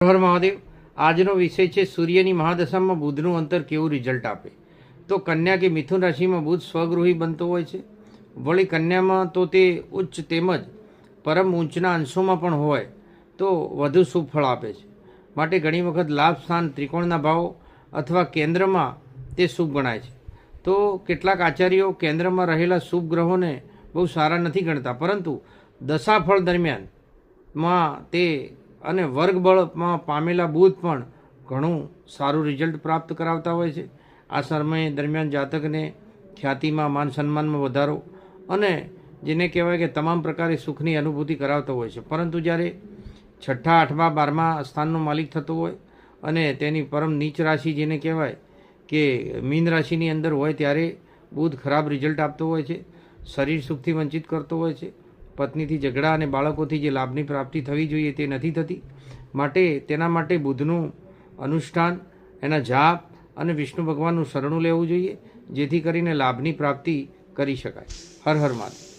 હર મહાદેવ, આજનો વિષય છે સૂર્યની મહાદશામાં બુધનું અંતર કેવું રિઝલ્ટ આપે? તો કન્યા કે મિથુન રાશિમાં બુધ સ્વગૃહી બનતો હોય છે. વળી કન્યામાં તો તે ઉચ્ચ તેમજ પરમ ઉંચના અંશોમાં પણ હોય, તો વધુ શુભ ફળ આપે છે. માટે ઘણી વખત લાભ, સ્થાન, ત્રિકોણના ભાવો અથવા કેન્દ્રમાં તે શુભ ગણાય છે. તો કેટલાક આચાર્યો કેન્દ્રમાં રહેલા શુભ ગ્રહોને બહુ સારા નથી ગણતા, પરંતુ દશાફળ દરમિયાનમાં તે અને વર્ગબળમાં પામેલા બુધ પણ ઘણું સારું રિઝલ્ટ પ્રાપ્ત કરાવતા હોય છે. આ સમય દરમિયાન જાતકને ખ્યાતિમાં, માન સન્માનમાં વધારો અને જેને કહેવાય કે તમામ પ્રકારે સુખની અનુભૂતિ કરાવતો હોય છે. પરંતુ જ્યારે છઠ્ઠા, આઠમા, બારમા સ્થાનનો માલિક થતો હોય અને તેની પરમ નીચ રાશિ જેને કહેવાય કે મીન રાશિની અંદર હોય ત્યારે બુધ ખરાબ રિઝલ્ટ આપતો હોય છે. શરીર સુખથી વંચિત કરતો હોય છે. પત્નીથી ઝઘડા અને બાળકોથી જે લાભની પ્રાપ્તિ થવી જોઈએ તે નથી થતી. માટે તેના માટે બુધનું અનુષ્ઠાન, એના જાપ અને વિષ્ણુ ભગવાનનું શરણું લેવું જોઈએ, જેથી કરીને લાભની પ્રાપ્તિ કરી શકાય. હર હર મહાદેવ.